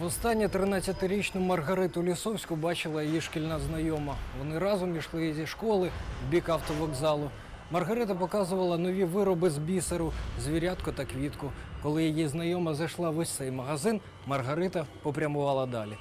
Востаннє 13-річну Маргариту Лісовську бачила її шкільна знайома. Вони разом йшли зі школи в бік автовокзалу. Маргарита показувала нові вироби з бісеру, звірятко та квітку. Коли її знайома зайшла в ось цей магазин, Маргарита попрямувала далі.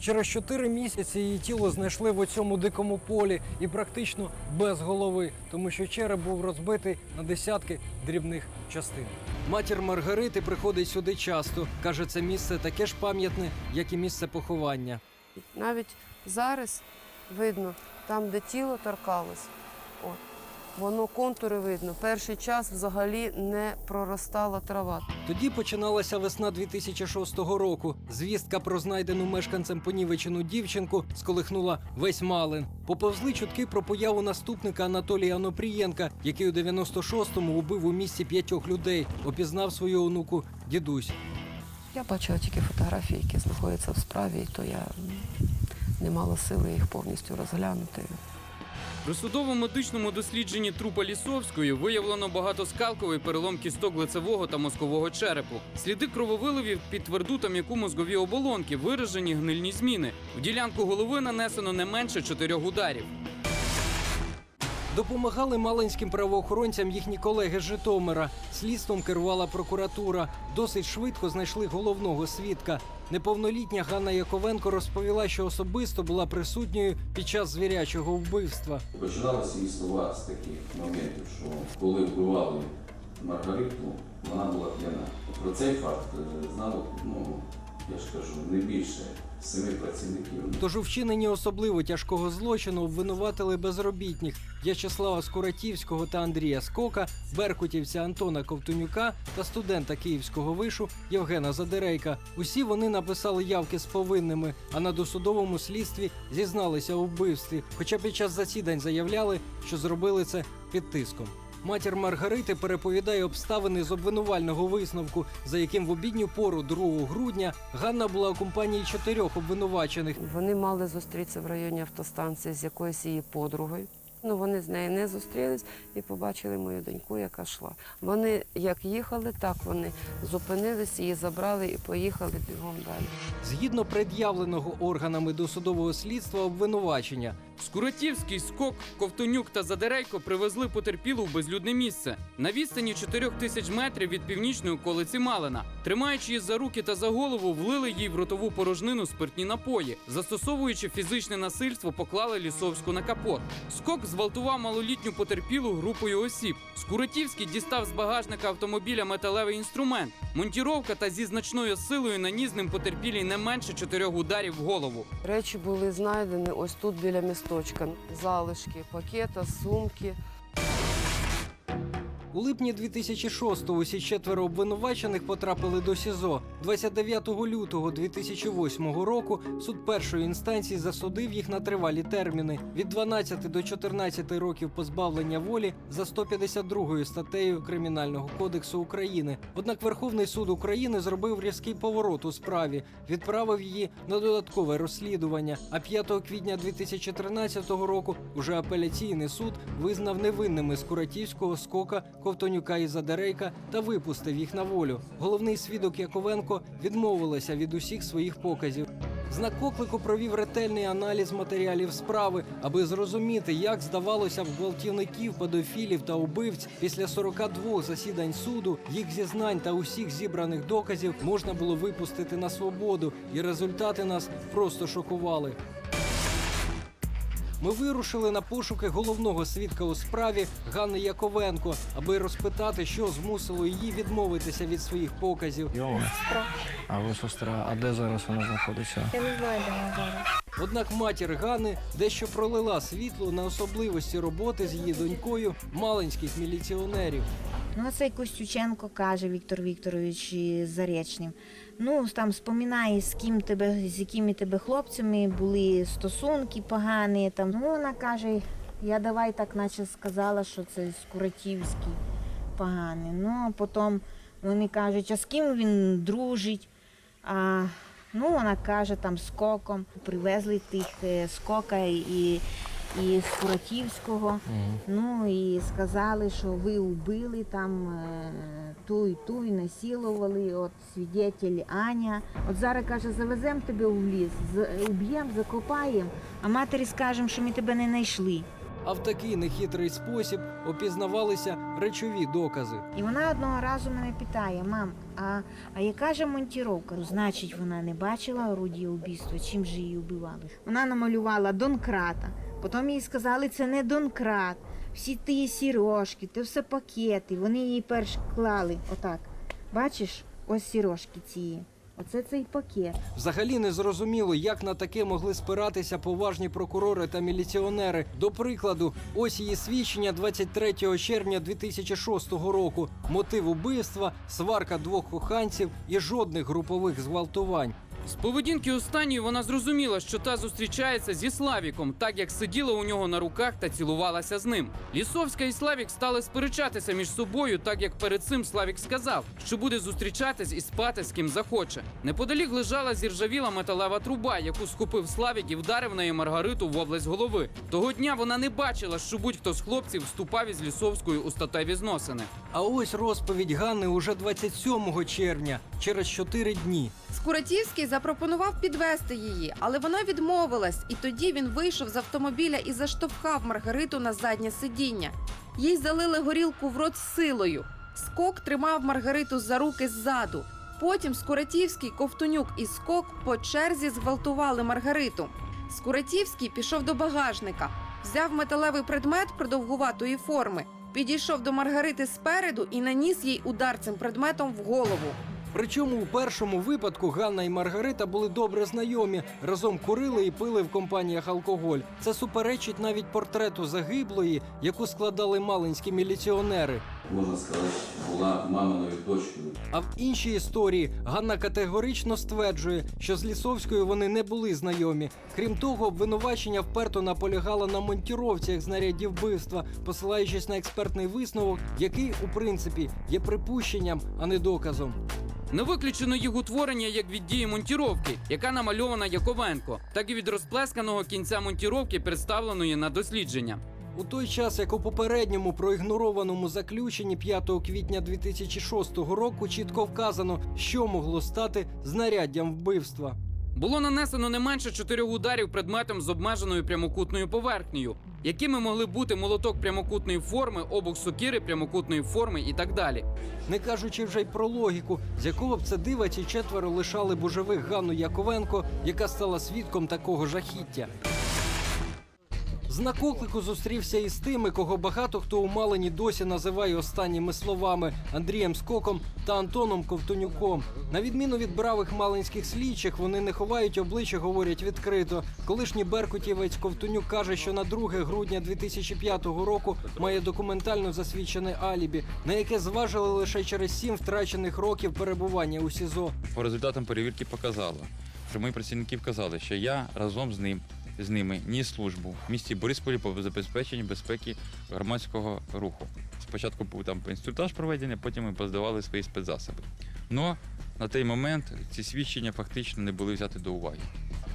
Через чотири місяці її тіло знайшли в цьому дикому полі і практично без голови, тому що череп був розбитий на десятки дрібних частин. Матір Маргарити приходить сюди часто. каже, це місце таке ж пам'ятне, як і місце поховання. Навіть зараз видно, там, де тіло торкалось, от, воно контури видно. Перший час взагалі не проростала трава. Тоді починалася весна 2006 року. Звістка про знайдену мешканцем понівечену дівчинку сколихнула весь Малин. Поповзли чутки про появу наступника Анатолія Онопрієнка, який у 96-му убив у місті п'ятьох людей. Опізнав свою онуку дідусь. Я бачила тільки фотографії, які знаходяться в справі, і то я не мала сили їх повністю розглянути. При судово-медичному дослідженні трупа Лісовської виявлено багатоскалковий перелом кісток лицевого та мозкового черепу. Сліди крововиливів під тверду та м'яку мозгові оболонки, виражені гнильні зміни. В ділянку голови нанесено не менше чотирьох ударів. Допомагали малинським правоохоронцям їхні колеги з Житомира. Слідством керувала прокуратура. Досить швидко знайшли головного свідка. Неповнолітня Ганна Яковенко розповіла, що особисто була присутньою під час звірячого вбивства. Починалися її слова з таких моментів, що коли вбивали Маргариту, вона була п'яна. Про цей факт е, знало, ну, я ж кажу, не більше семи працівників. Тож у вчиненні особливо тяжкого злочину обвинуватили безробітних В'ячеслава Скуратівського та Андрія Скока, беркутівця Антона Ковтунюка та студента Київського вишу Євгена Задерейка. Усі вони написали явки з повинними, а на досудовому слідстві зізналися у вбивстві. Хоча під час засідань заявляли, що зробили це під тиском. Матір Маргарити переповідає обставини з обвинувального висновку, за яким в обідню пору 2 грудня Ганна була у компанії чотирьох обвинувачених. Вони мали зустрітися в районі автостанції з якоюсь її подругою. Ну, вони з нею не зустрілись і побачили мою доньку, яка йшла. Вони як їхали, так вони зупинились, її забрали і поїхали бігом далі. Згідно пред'явленого органами досудового слідства обвинувачення, Скуратівський, скок, Ковтонюк та Задерейко привезли потерпілу в безлюдне місце на відстані 4 тисяч метрів від північної околиці Малина. Тримаючи її за руки та за голову, влили їй в ротову порожнину спиртні напої. Застосовуючи фізичне насильство, поклали лісовську на капот. Скок зґвалтував малолітню потерпілу групою осіб. Скуратівський дістав з багажника автомобіля металевий інструмент. Монтіровка та зі значною силою наніс ним потерпілій не менше чотирьох ударів в голову. Речі були знайдені ось тут біля місточка. Залишки, пакета, сумки. у липні 2006-го усі четверо обвинувачених потрапили до СІЗО. 29 лютого 2008 року суд першої інстанції засудив їх на тривалі терміни від 12 до 14 років позбавлення волі за 152 статтею Кримінального кодексу України. Однак Верховний суд України зробив різкий поворот у справі, відправив її на додаткове розслідування. А 5 квітня 2013 року уже апеляційний суд визнав невинними Скуратівського скока, Ковтонюка і Задерейка та випустив їх на волю. Головний свідок Яковенко відмовилася від усіх своїх показів. Знак оклику провів ретельний аналіз матеріалів справи, аби зрозуміти, як здавалося в гвалтівників, педофілів та убивць після 42 засідань суду, їх зізнань та усіх зібраних доказів можна було випустити на свободу, і результати нас просто шокували. Ми вирушили на пошуки головного свідка у справі Ганни Яковенко, аби розпитати, що змусило її відмовитися від своїх показів. Йома. А ви сестра, а де зараз вона знаходиться? Я не знаю, де вона зараз. Однак матір Гани дещо пролила світло на особливості роботи з її донькою малинських міліціонерів. Ну, цей Костюченко каже Віктор Вікторович із Заречним. Ну, там споминає, з ким тебе, з якими тебе хлопцями були стосунки погані. Там. Ну, вона каже, я давай так наче сказала, що це Скуратівський поганий. Ну, а потім вони кажуть, а з ким він дружить? А, ну, вона каже, там з коком. Привезли тих е, скока і і з Куратівського. Ну і сказали, що ви вбили там е, ту і ту, і насилували, от свідетель Аня. От зараз каже, завеземо тебе в ліс, з- уб'ємо, закопаємо, а матері скажемо, що ми тебе не знайшли. А в такий нехитрий спосіб опізнавалися речові докази. І вона одного разу мене питає: мам, а, а яка ж монтіровка? Значить, вона не бачила орудія вбивства, чим же її вбивали. Вона намалювала Донкрата. Потім їй сказали, це не Донкрат. Всі ті сірожки, це все пакети. Вони її перш клали. Отак. Бачиш, ось сірожки ці. Оце цей пакет. Взагалі не зрозуміло, як на таке могли спиратися поважні прокурори та міліціонери. До прикладу, ось її свідчення 23 червня 2006 року. Мотив убивства, сварка двох коханців і жодних групових зґвалтувань. З поведінки останньої вона зрозуміла, що та зустрічається зі Славіком, так як сиділа у нього на руках та цілувалася з ним. Лісовська і Славік стали сперечатися між собою, так як перед цим Славік сказав, що буде зустрічатись і спати з ким захоче. Неподалік лежала зіржавіла металева труба, яку схопив Славік і вдарив нею Маргариту в область голови. Того дня вона не бачила, що будь-хто з хлопців вступав із лісовською у статеві зносини. А ось розповідь Ганни уже 27 червня, через 4 дні. Скуратівський запропонував підвести її, але вона відмовилась, і тоді він вийшов з автомобіля і заштовхав Маргариту на заднє сидіння. Їй залили горілку в рот силою. Скок тримав Маргариту за руки ззаду. Потім Скуратівський, Ковтунюк і Скок по черзі зґвалтували Маргариту. Скуратівський пішов до багажника, взяв металевий предмет продовгуватої форми, підійшов до Маргарити спереду і наніс їй удар цим предметом в голову. Причому у першому випадку Ганна і Маргарита були добре знайомі, разом курили і пили в компаніях алкоголь. Це суперечить навіть портрету загиблої, яку складали малинські міліціонери. Можна сказати, була маминою дочкою. А в іншій історії Ганна категорично стверджує, що з Лісовською вони не були знайомі. Крім того, обвинувачення вперто наполягало на монтіровці як знарядді вбивства, посилаючись на експертний висновок, який у принципі є припущенням, а не доказом. Не виключено їх утворення як від дії монтіровки, яка намальована Яковенко, так і від розплесканого кінця монтіровки, представленої на дослідження. У той час, як у попередньому проігнорованому заключенні 5 квітня 2006 року чітко вказано, що могло стати знаряддям вбивства. Було нанесено не менше чотирьох ударів предметом з обмеженою прямокутною поверхнею, якими могли бути молоток прямокутної форми, обух сокири прямокутної форми і так далі. Не кажучи вже й про логіку, з якого б це дива ці четверо лишали божевих Ганну Яковенко, яка стала свідком такого жахіття. Знак оклику зустрівся із тими, кого багато хто у Малині досі називає останніми словами Андрієм Скоком та Антоном Ковтонюком. На відміну від бравих малинських слідчих, вони не ховають обличчя, говорять відкрито. Колишній беркутівець Ковтонюк каже, що на 2 грудня 2005 року має документально засвідчене алібі, на яке зважили лише через сім втрачених років перебування у СІЗО. По результатам перевірки показало, що мої працівники вказали, що я разом з ним з ними ніс службу в місті Борисполі по забезпеченню безпеки громадського руху. Спочатку був там інструктаж проведений, потім ми поздавали свої спецзасоби. Но на той момент ці свідчення фактично не були взяти до уваги.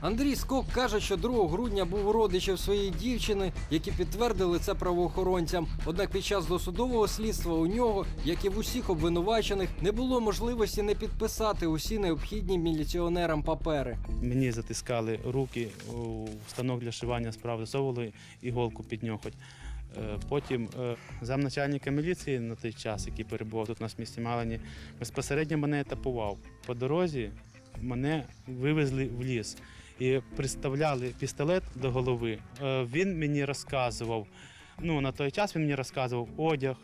Андрій Скок каже, що 2 грудня був у родичів своєї дівчини, які підтвердили це правоохоронцям. Однак під час досудового слідства у нього, як і в усіх обвинувачених, не було можливості не підписати усі необхідні міліціонерам папери. Мені затискали руки у станок для шивання справ, засовували іголку під ньохоть. Е, Потім е, замначальника міліції на той час, який перебував тут у нас в місті Малині, безпосередньо мене етапував. По дорозі мене вивезли в ліс і приставляли пістолет до голови. Е, Він мені розказував. Ну, на той час він мені розказував одяг,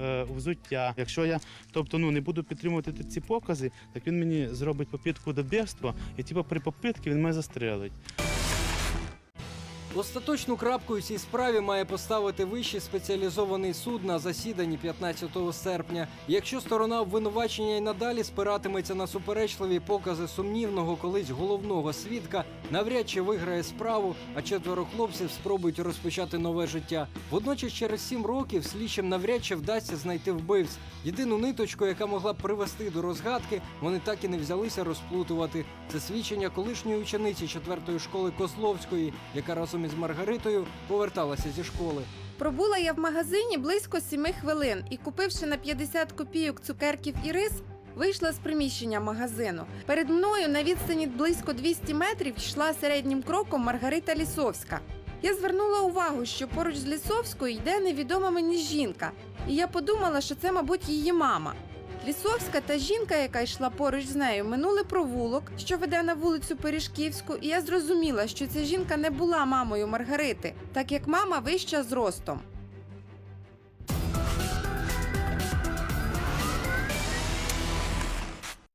е, взуття. Якщо я тобто, ну, не буду підтримувати ці покази, так він мені зробить попитку до бігства, і типу, при попитці він мене застрелить. Остаточну крапку у цій справі має поставити вищий спеціалізований суд на засіданні 15 серпня. Якщо сторона обвинувачення й надалі спиратиметься на суперечливі покази сумнівного колись головного свідка, навряд чи виграє справу, а четверо хлопців спробують розпочати нове життя. Водночас, через сім років слідчим навряд чи вдасться знайти вбивць. Єдину ниточку, яка могла б привести до розгадки, вони так і не взялися розплутувати. Це свідчення колишньої учениці четвертої школи Козловської, яка разом разом із Маргаритою поверталася зі школи. Пробула я в магазині близько сіми хвилин і, купивши на 50 копійок цукерків і рис, вийшла з приміщення магазину. Перед мною на відстані близько 200 метрів йшла середнім кроком Маргарита Лісовська. Я звернула увагу, що поруч з Лісовською йде невідома мені жінка, і я подумала, що це, мабуть, її мама. Лісовська та жінка, яка йшла поруч з нею, минули провулок, що веде на вулицю Пиріжківську, і я зрозуміла, що ця жінка не була мамою Маргарити, так як мама вища зростом.